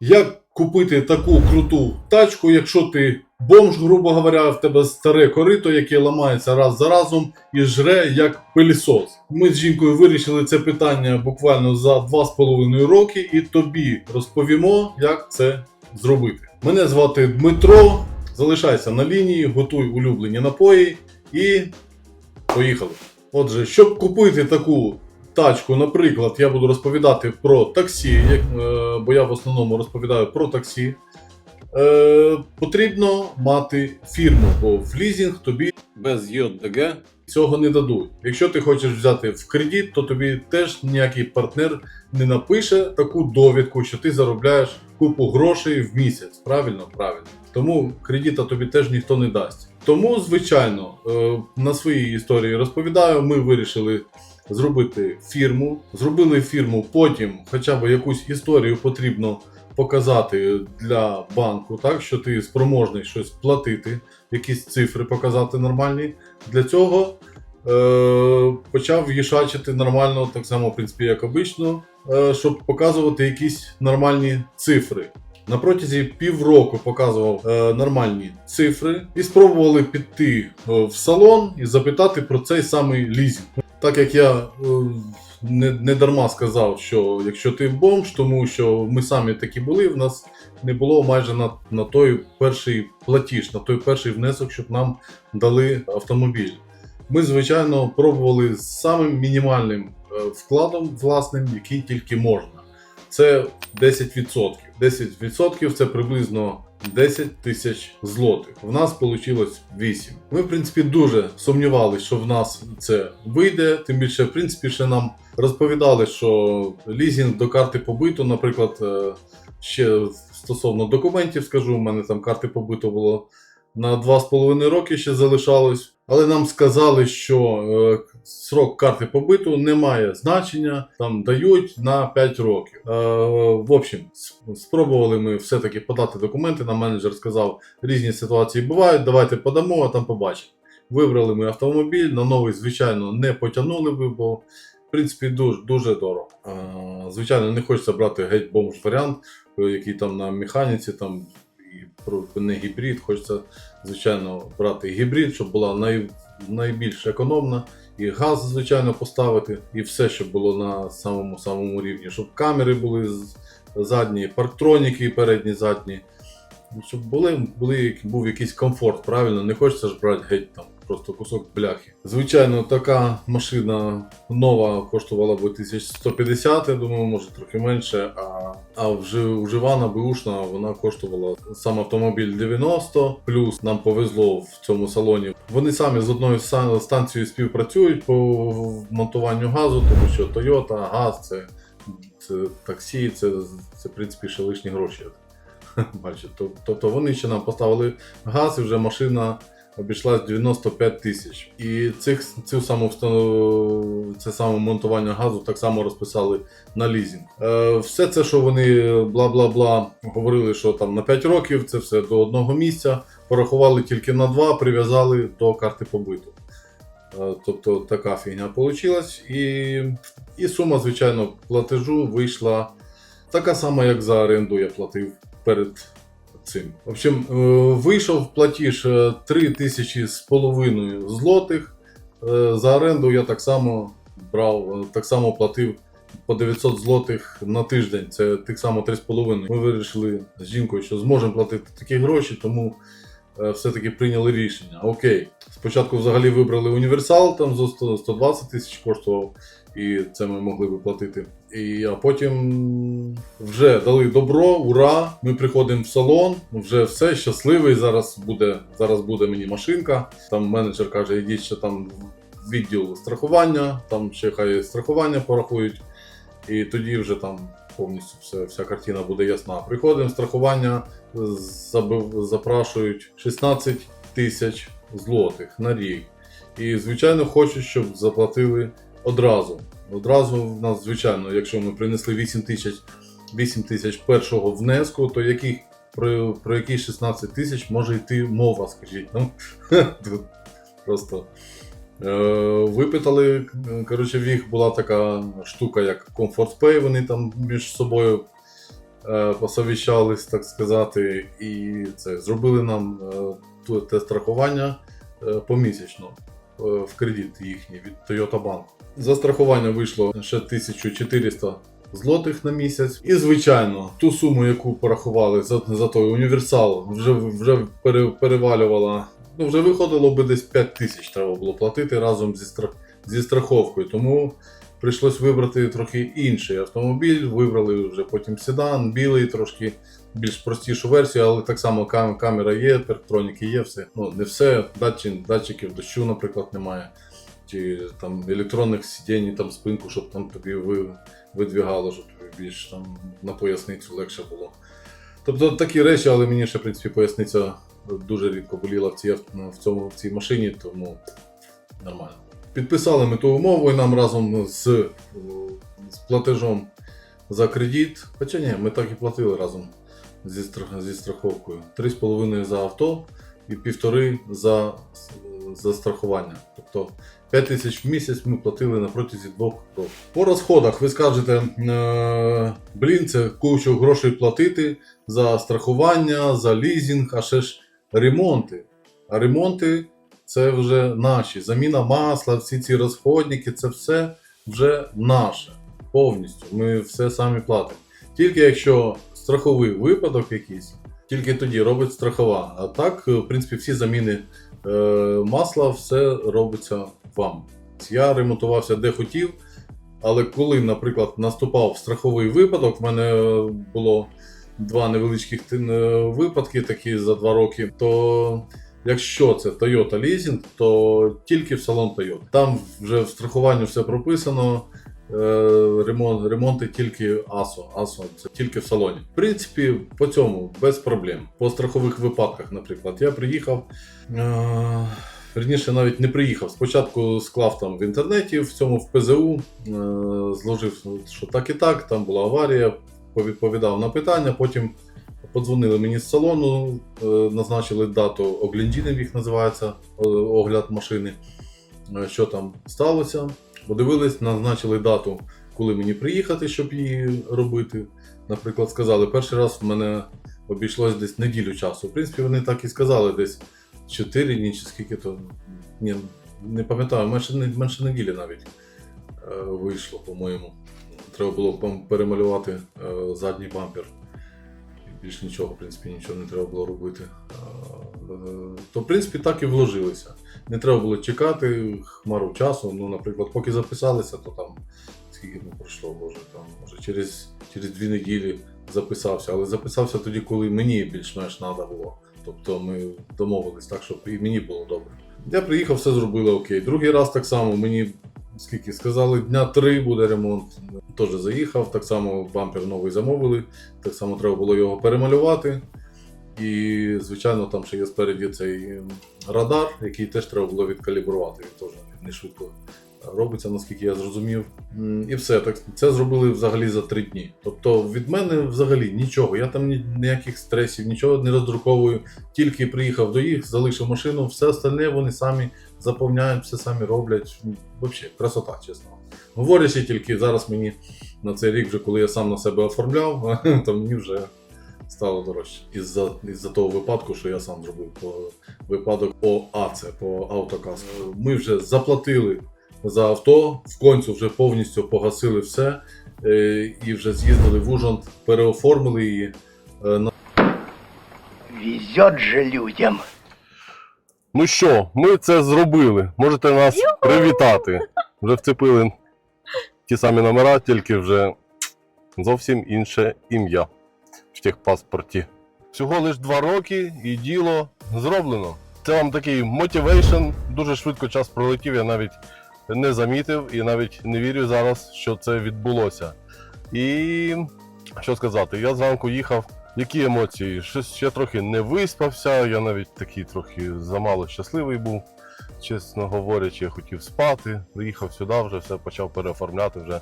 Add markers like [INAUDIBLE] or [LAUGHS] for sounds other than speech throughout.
Як купити таку круту тачку, якщо ти бомж, грубо говоря, в тебе старе корито, яке ламається раз за разом і жре як пилісос. Ми з жінкою вирішили це питання буквально за 2,5 роки, і тобі розповімо, як це зробити. Мене звати Дмитро. Залишайся на лінії, готуй улюблені напої і поїхали. Отже, щоб купити таку тачку, наприклад, я буду розповідати про таксі, е, бо я в основному розповідаю про таксі. Е, потрібно мати фірму, бо в лізінг тобі без ЙДГ цього не дадуть. Якщо ти хочеш взяти в кредит, то тобі теж ніякий партнер не напише таку довідку, що ти заробляєш купу грошей в місяць. Правильно, правильно. Тому кредита тобі теж ніхто не дасть. Тому, звичайно, е, на своїй історії розповідаю, ми вирішили зробити фірму. Зробили фірму, потім хоча б якусь історію потрібно показати для банку, так що ти спроможний щось платити, якісь цифри показати нормальні. Для цього е, почав їшачити нормально, так само, в принципі, як обично, е, щоб показувати якісь нормальні цифри. На протязі півроку показував е, нормальні цифри і спробували піти е, в салон і запитати про цей самий лізінг. Так як я е, не, не дарма сказав, що якщо ти бомж, тому що ми самі такі були, в нас не було майже на, на той перший платіж, на той перший внесок, щоб нам дали автомобіль. Ми, звичайно, пробували з самим мінімальним е, вкладом власним, який тільки можна. Це 10%. 10% це приблизно 10 тисяч злотих. В нас вийшло 8. Ми, в принципі, дуже сумнівалися, що в нас це вийде. Тим більше, в принципі, ще нам розповідали, що лізінг до карти побиту, наприклад, е, ще стосовно документів, скажу, у мене там карти побиту було на 2,5 роки ще залишалось. Але нам сказали, що е, срок карти побиту не має значення, там дають на 5 років. Е, в общем, спробували ми все-таки подати документи. Нам менеджер сказав, різні ситуації бувають, давайте подамо, а там побачимо. Вибрали ми автомобіль, на новий, звичайно, не потягнули би, бо в принципі дуже, дуже дорого. Е, звичайно, не хочеться брати геть бомж варіант, який там на механіці, там не гібрид. Хочеться, звичайно, брати гібрид, щоб була най, найбільш економна. І газ, звичайно, поставити, і все, щоб було на самому самому рівні, щоб камери були задні, парктроніки передні, задні. Щоб були, були, був якийсь комфорт, правильно? Не хочеться ж брати геть там просто кусок бляхи. Звичайно, така машина нова коштувала би 1150, я думаю, може трохи менше. А, а вже вживана бушна вона коштувала сам автомобіль 90, плюс нам повезло в цьому салоні. Вони самі з одною ста- станцією співпрацюють по монтуванню газу, тому що Toyota, газ це, це таксі, це, це в принципі ще лишні гроші. [LAUGHS] Бачите, тобто вони ще нам поставили газ, і вже машина обійшлась 95 тисяч. І цих, цю саму встанов... це саме монтування газу так само розписали на лізінг. Е, все це, що вони бла-бла-бла говорили, що там на 5 років, це все до одного місця, порахували тільки на 2, прив'язали до карти побиту. Е, Тобто така фігня вийшла. І, і сума, звичайно, платежу вийшла така сама, як за оренду я платив перед цим. В общем, е, вийшов платіж е, 3 тисячі з половиною злотих. Е, За оренду я так само брав, е, так само платив по 900 злотих на тиждень. Це так само 3,5. Ми вирішили з жінкою, що зможемо платити такі гроші, тому е, все-таки прийняли рішення. Окей, спочатку взагалі вибрали універсал, там за 120 тисяч коштував, і це ми могли би платити. І, а потім вже дали добро, ура! Ми приходимо в салон, вже все щасливий. Зараз буде, зараз буде мені машинка. Там менеджер каже, йдіть ще там в відділ страхування, там ще хай страхування порахують, і тоді вже там повністю все, вся картина буде ясна. Приходимо, страхування забив- запрашують 16 тисяч злотих на рік. І, звичайно, хочуть, щоб заплатили одразу. Одразу в нас, звичайно, якщо ми принесли 8 тисяч 8 тисяч першого внеску, то яких, про, про які 16 тисяч може йти мова, скажіть. Ну, [LAUGHS] тут просто е, випитали. Коротше, в їх була така штука, як Comfort Pay, вони там між собою е, посовіщались, так сказати, і це зробили нам е, те страхування помісячно в кредит їхній від Toyota Bank. За страхування вийшло ще 1400 злотих на місяць. І, звичайно, ту суму, яку порахували за, за той універсал, вже, вже пере, перевалювала. Ну, вже виходило би десь 5 тисяч треба було платити разом зі, страх, зі страховкою. Тому прийшлось вибрати трохи інший автомобіль. Вибрали вже потім седан, білий, трошки більш простішу версію, але так само кам- камера є, парктроніки є, все. Ну, не все, датчик, датчиків дощу, наприклад, немає. Чи там електронних сидінь, там спинку, щоб там тобі ви, видвігало, щоб тобі більш там на поясницю легше було. Тобто такі речі, але мені ще, в принципі, поясниця дуже рідко боліла в цій, в цьому, в цій машині, тому нормально. Підписали ми ту умову і нам разом з, з платежом за кредит. Хоча ні, ми так і платили разом зі, зі страховкою. 3,5 за авто і півтори за, за страхування. Тобто 5 тисяч в місяць ми платили на протязі двох років. По розходах ви скажете, е, блін, це кучу грошей платити за страхування, за лізінг, а ще ж ремонти. А ремонти це вже наші. Заміна масла, всі ці розходники, це все вже наше. Повністю. Ми все самі платимо. Тільки якщо страховий випадок якийсь, тільки тоді робить страхова. А так, в принципі, всі заміни масла, все робиться вам. Я ремонтувався де хотів, але коли, наприклад, наступав страховий випадок, в мене е, було два невеличких е, випадки такі за два роки, то якщо це Toyota Leasing, то тільки в салон Toyota. Там вже в страхуванні все прописано. Е, Ремонт, ремонти тільки ASO, ASO, це тільки в салоні. В принципі, по цьому без проблем. По страхових випадках, наприклад, я приїхав. Е- Верніше, навіть не приїхав. Спочатку склав там в інтернеті, в цьому в ПЗУ, е- зложив, що так і так, там була аварія, повідповідав на питання, потім подзвонили мені з салону, е, назначили дату оглядінів, їх називається огляд машини, е, що там сталося. Подивились, назначили дату, коли мені приїхати, щоб її робити. Наприклад, сказали, перший раз в мене обійшлось десь неділю часу. В принципі, вони так і сказали, десь 4 дні чи скільки то. Ні, не пам'ятаю, менше, менше неділі навіть е, вийшло, по-моєму. Треба було перемалювати е, задній бампер. Більш нічого, в принципі, нічого не треба було робити. Е, То, в принципі, так і вложилися. Не треба було чекати хмару часу. Ну, наприклад, поки записалися, то там скільки ну, пройшло, може, там, може через, через дві неділі записався. Але записався тоді, коли мені більш-менш треба було. Тобто ми домовились так, щоб і мені було добре. Я приїхав, все зробили окей. Другий раз так само мені скільки сказали, дня три буде ремонт. Теж заїхав, так само бампер новий замовили, так само треба було його перемалювати. І, звичайно, там ще є спереді цей радар, який теж треба було відкалібрувати. Він теж не швидко робиться, наскільки я зрозумів. І все, так це зробили взагалі за три дні. Тобто від мене взагалі нічого. Я там ніяких стресів, нічого не роздруковую. Тільки приїхав до їх, залишив машину, все остальне вони самі заповняють, все самі роблять. Взагалі, красота, чесно. Говорячи тільки зараз мені на цей рік, вже коли я сам на себе оформляв, [LAUGHS] то мені вже стало дорожче. Із-за із того випадку, що я сам зробив по випадок по АЦ, по автокаску. Ми вже заплатили за авто, в концу вже повністю погасили все е, і вже з'їздили в Ужгород, переоформили її. Е, Везет же людям. Ну що, ми це зробили. Можете нас привітати. Вже вцепили ті самі номера, тільки вже зовсім інше ім'я в техпаспорті. Всього лиш два роки і діло зроблено. Це вам такий мотивейшн. Дуже швидко час пролетів, я навіть не замітив і навіть не вірю зараз, що це відбулося. І що сказати, я зранку їхав. Які емоції? Щось ще трохи не виспався, я навіть такий трохи замало щасливий був, чесно говорячи, я хотів спати. Приїхав сюди, вже все почав переоформляти. Вже,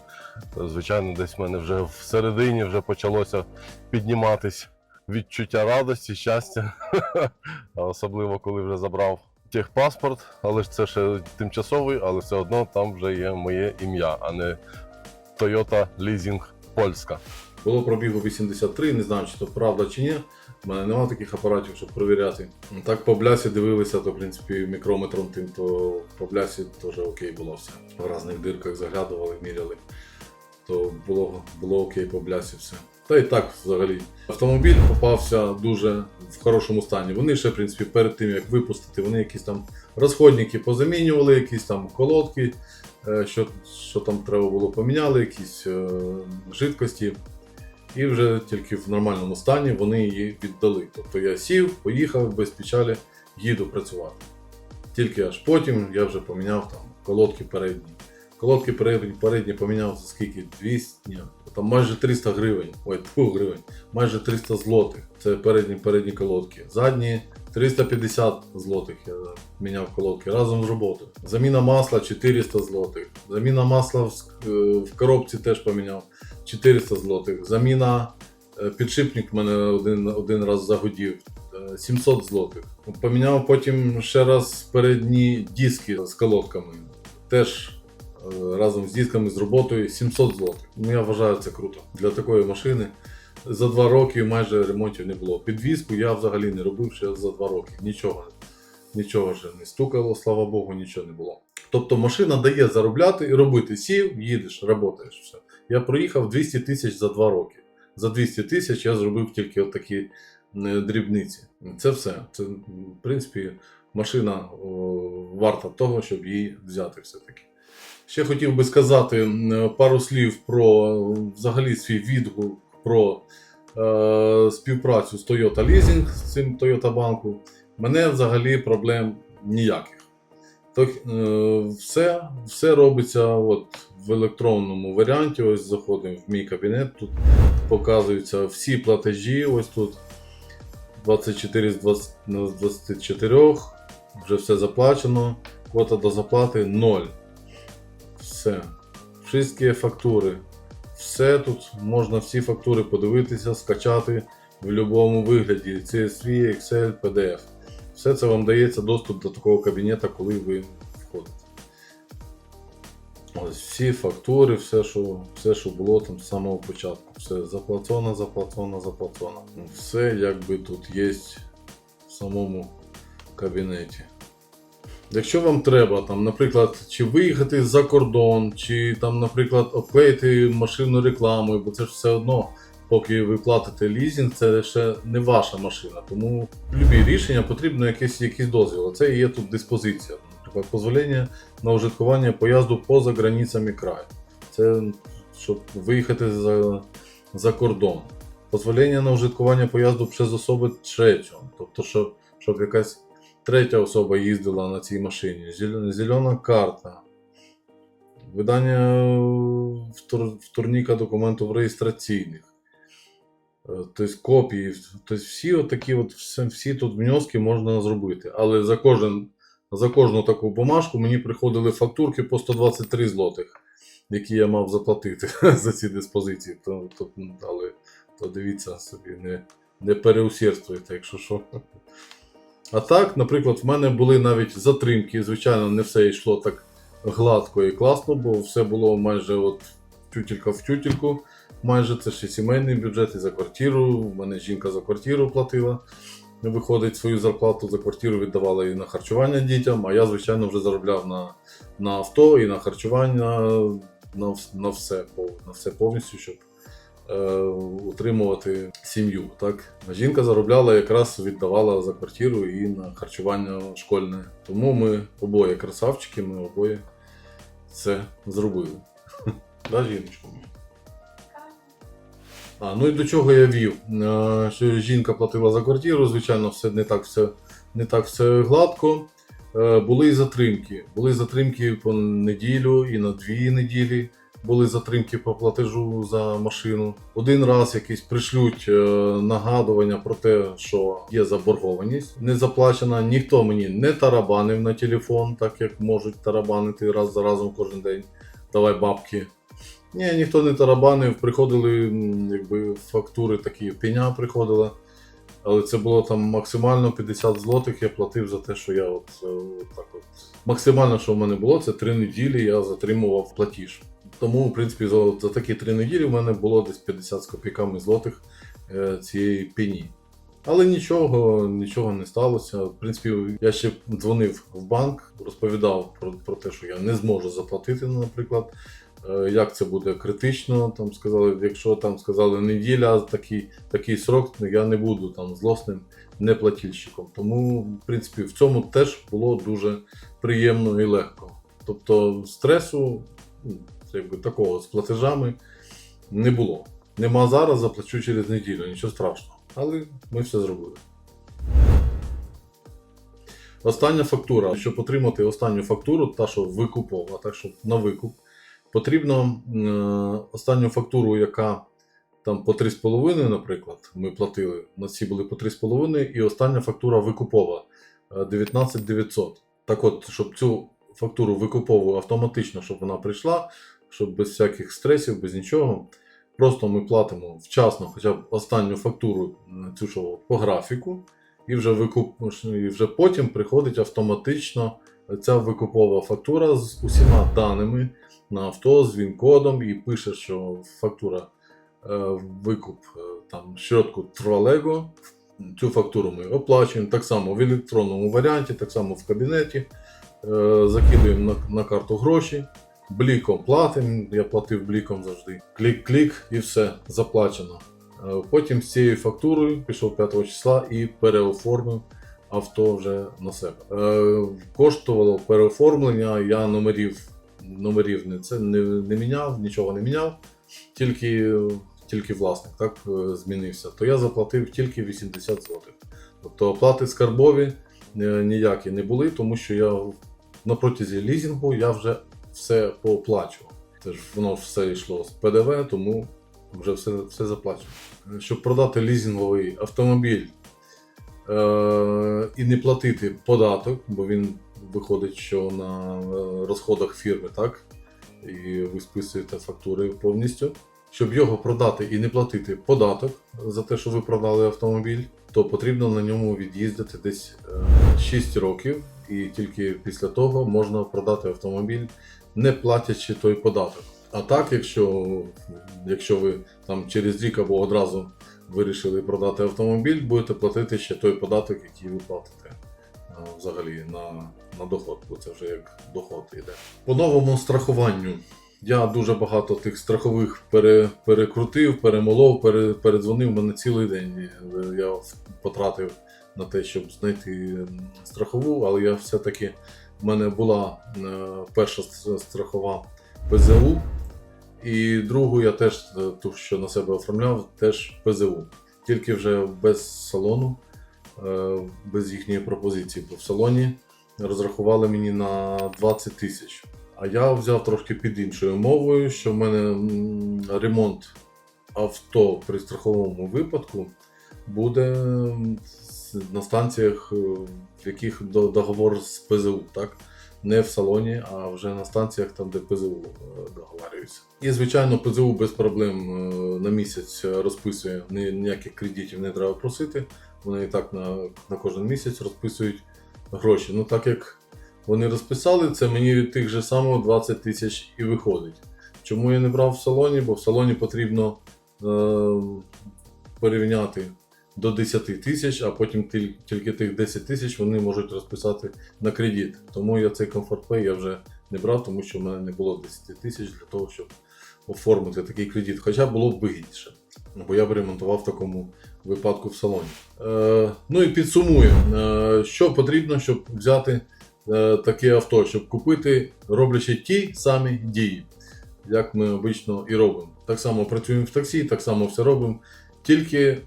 звичайно, десь в мене вже всередині вже почалося підніматись відчуття радості, щастя. [LAUGHS] Особливо, коли вже забрав техпаспорт, але ж це ще тимчасовий, але все одно там вже є моє ім'я, а не Toyota Leasing Польська. Було пробігу 83, не знаю, чи то правда чи ні. У мене немає таких апаратів, щоб перевіряти. Так по блясі дивилися, то в принципі мікрометром тим, то по блясі теж окей було все. В різних дирках заглядували, міряли. То було, було окей по блясі все. Та і так взагалі. Автомобіль попався дуже в хорошому стані. Вони ще, в принципі, перед тим як випустити, вони якісь там розходники позамінювали, якісь там колодки, е, що, що там треба було поміняли, якісь е, жидкості. І вже тільки в нормальному стані вони її віддали. Тобто я сів, поїхав без печалі, їду працювати. Тільки аж потім я вже поміняв там колодки передні. Колодки передні, передні поміняв за скільки? 200? Ні, там майже 300 гривень. Ой, тьфу, гривень, майже 300 злотих. Це передні передні колодки. Задні 350 злотих я міняв колодки разом з роботою. Заміна масла 400 злотих. Заміна масла в, е, в коробці теж поміняв 400 злотих. Заміна е, підшипник в мене один, один раз загодів. е, 700 злотих. Поміняв потім ще раз передні диски з колодками. Теж е, разом з дисками з роботою 700 злотих. Ну я вважаю це круто для такої машини. За два роки майже ремонтів не було. Підвізку я взагалі не робив ще за два роки. Нічого. Нічого вже не стукало, слава Богу, нічого не було. Тобто машина дає заробляти і робити. Сів, їдеш, працюєш. Все. Я проїхав 200 тисяч за два роки. За 200 тисяч я зробив тільки такі е, дрібниці. Це все. Це, в принципі, машина о, варта того, щоб її взяти все-таки. Ще хотів би сказати пару слів про е, взагалі свій відгук про е, співпрацю з Toyota Leasing, з цим Toyota банку. Мене взагалі проблем ніяких. Так, е, все, все робиться от в електронному варіанті. Ось заходимо в мій кабінет. Тут показуються всі платежі. Ось тут 24 з 20 24. Вже все заплачено. Квота до заплати 0. Все. Всі фактури. Все тут можна всі фактури подивитися, скачати в будь-якому вигляді. CSV, Excel, PDF. Все це вам дається доступ до такого кабінету, коли ви. Всі фактури, все, що, все, що було там з самого початку. Все заплатено, заплатено, заплатено. Все якби тут є в самому кабінеті. Якщо вам треба, там, наприклад, чи виїхати за кордон, чи там, наприклад, обклеїти машину рекламою, бо це ж все одно, поки ви платите лізинг, це ще не ваша машина. Тому любі рішення потрібно якийсь дозвіл. Це і є тут диспозиція. Наприклад, дозволення на ужиткування поїзду поза границями краю. Це щоб виїхати за, за кордон. Дозволення на ужиткування поїзду через особи третього. Тобто, щоб, щоб якась третя особа їздила на цій машині. Зелена, карта. Видання втор, вторника документів реєстраційних. Тобто копії. Тобто всі отакі от, всі тут внески можна зробити. Але за, кожен, за кожну таку бумажку мені приходили фактурки по 123 злотих, які я мав заплатити [LAUGHS] за ці диспозиції. То, то, але то дивіться собі, не, не переусердствуйте, якщо що. А так, наприклад, в мене були навіть затримки. Звичайно, не все йшло так гладко і класно, бо все було майже от тютелька в тютельку. Майже це ще сімейний бюджет і за квартиру. У мене жінка за квартиру платила. Виходить, свою зарплату за квартиру віддавала і на харчування дітям, а я, звичайно, вже заробляв на, на авто і на харчування, на, на, все, на все повністю, щоб е, утримувати сім'ю. Так? Жінка заробляла якраз віддавала за квартиру і на харчування школьне. Тому ми обоє красавчики, ми обоє це зробили. [LAUGHS] Да, жіночко? А, ну і до чого я вів? Що жінка платила за квартиру, звичайно, все не так все, не так все гладко. Е, Були і затримки. Були затримки по неділю і на дві неділі. Були затримки по платежу за машину. Один раз якісь пришлють е, нагадування про те, що є заборгованість не заплачена. Ніхто мені не тарабанив на телефон, так як можуть тарабанити раз за разом кожен день. Давай бабки. Ні, ніхто не тарабанив, приходили якби фактури такі, пеня приходила. Але це було там максимально 50 злотих, я платив за те, що я от, е, от так от. Максимально, що в мене було, це 3 неділі я затримував платіж. Тому, в принципі, за, за такі три неділі в мене було десь 50 з копійками злотих е, цієї пені. Але нічого, нічого не сталося. В принципі, я ще дзвонив в банк, розповідав про, про те, що я не зможу заплатити, наприклад. Е, Як це буде критично, там сказали, якщо там сказали неділя, такий, такий срок, ну, я не буду там злосним неплатільщиком. Тому, в принципі, в цьому теж було дуже приємно і легко. Тобто стресу, ну, якби такого з платежами не було. Нема зараз, заплачу через неділю, нічого страшного. Але ми все зробили. Остання фактура. Щоб отримати останню фактуру, та що викупова, так що на викуп, потрібно е, останню фактуру, яка там по 3,5, наприклад, ми платили, на ці були по 3,5, і остання фактура викупова е, 19 900. Так от, щоб цю фактуру викупову автоматично, щоб вона прийшла, щоб без всяких стресів, без нічого. Просто ми платимо вчасно хоча б останню фактуру цю що по графіку, і вже, викуп... і вже потім приходить автоматично ця викупова фактура з усіма даними на авто, з він-кодом, і пише, що фактура е, викуп е, там щодку Трвалего. Цю фактуру ми оплачуємо так само в електронному варіанті, так само в кабінеті. Е, закидуємо на, на карту гроші, бліком платимо. Я платив бліком завжди. Клік-клік і все, заплачено. Потім з цією фактурою пішов 5 числа і переоформив авто вже на себе. Е, Коштувало переоформлення, я номерів, номерів не, це не, не міняв, нічого не міняв, тільки, тільки власник так, е, змінився. То я заплатив тільки 80 злотих. Тобто оплати скарбові е, ніякі не були, тому що я на протязі лізінгу я вже все пооплачував. Це ж воно все йшло з ПДВ, тому вже все, все заплачено. Е, Щоб продати лізінговий автомобіль і не платити податок, бо він виходить, що на е, розходах фірми, так? І ви списуєте фактури повністю. Щоб його продати і не платити податок за те, що ви продали автомобіль, то потрібно на ньому від'їздити десь е, 6 років, і тільки після того можна продати автомобіль, не платячи той податок. А так, якщо, якщо ви там через рік або одразу вирішили продати автомобіль, будете платити ще той податок, який ви платите взагалі на, на доход, бо це вже як доход йде. По новому страхуванню. Я дуже багато тих страхових пере, перекрутив, перемолов, пере, передзвонив мене цілий день. Е, Я потратив на те, щоб знайти страхову, але я все-таки в мене була е, перша страхова ПЗУ, і другу я теж е, ту, що на себе оформляв, теж ПЗУ. Тільки вже без салону, е, без їхньої пропозиції, бо в салоні розрахували мені на 20 тисяч. А я взяв трошки під іншою мовою, що в мене ремонт авто при страховому випадку буде на станціях, е, в яких до- договор з ПЗУ, так? Не в салоні, а вже на станціях, там, де ПЗУ е, договарюються. І, звичайно, ПЗУ без проблем е, на місяць розписує, ніяких кредитів не треба просити. Вони і так на, на кожен місяць розписують гроші. Ну так як вони розписали, це мені від тих же самого 20 тисяч і виходить. Чому я не брав в салоні? Бо в салоні потрібно е, порівняти до 10 тисяч, а потім тільки тих 10 тисяч вони можуть розписати на кредит. Тому я цей комфорт Pay я вже не брав, тому що в мене не було 10 тисяч для того, щоб оформити такий кредит. Хоча було б вигідніше, бо я б ремонтував в такому випадку в салоні. Е, ну і підсумуємо, е, що потрібно, щоб взяти е, таке авто, щоб купити, роблячи ті самі дії, як ми обично і робимо. Так само працюємо в таксі, так само все робимо, тільки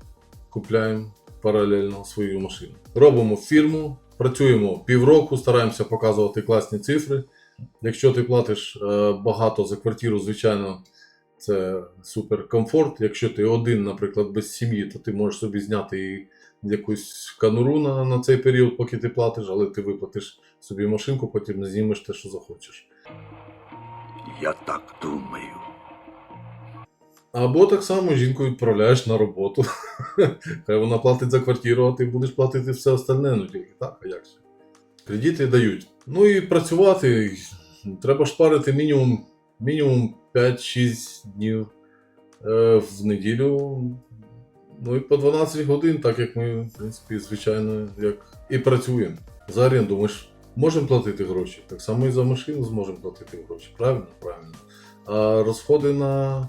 купляємо паралельно свою машину. Робимо фірму, працюємо півроку, стараємося показувати класні цифри. Якщо ти платиш е, багато за квартиру, звичайно, це супер комфорт. Якщо ти один, наприклад, без сім'ї, то ти можеш собі зняти і якусь кануру на, на цей період, поки ти платиш, але ти виплатиш собі машинку, потім знімеш те, що захочеш. Я так думаю. Або так само жінку відправляєш на роботу. [LAUGHS] Хай вона платить за квартиру, а ти будеш платити все остальне, ну тільки так, а як же. Кредити дають. Ну і працювати. Треба шпарити мінімум мінімум 5-6 днів е, в неділю. Ну і по 12 годин, так як ми, в принципі, звичайно, як і працюємо. За оренду ми ж можемо платити гроші. Так само і за машину зможемо платити гроші. Правильно? Правильно. А розходи на,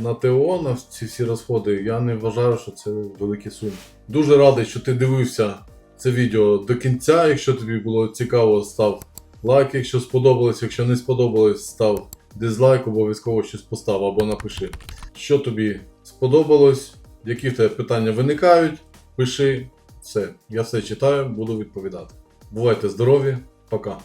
на ТО, на ці всі розходи, я не вважаю, що це великі суми. Дуже радий, що ти дивився це відео до кінця. Якщо тобі було цікаво, став лайк. Якщо сподобалось, якщо не сподобалось, став дизлайк, обов'язково щось постав або напиши. Що тобі сподобалось, які в тебе питання виникають, пиши все. Я все читаю, буду відповідати. Бувайте здорові, пока.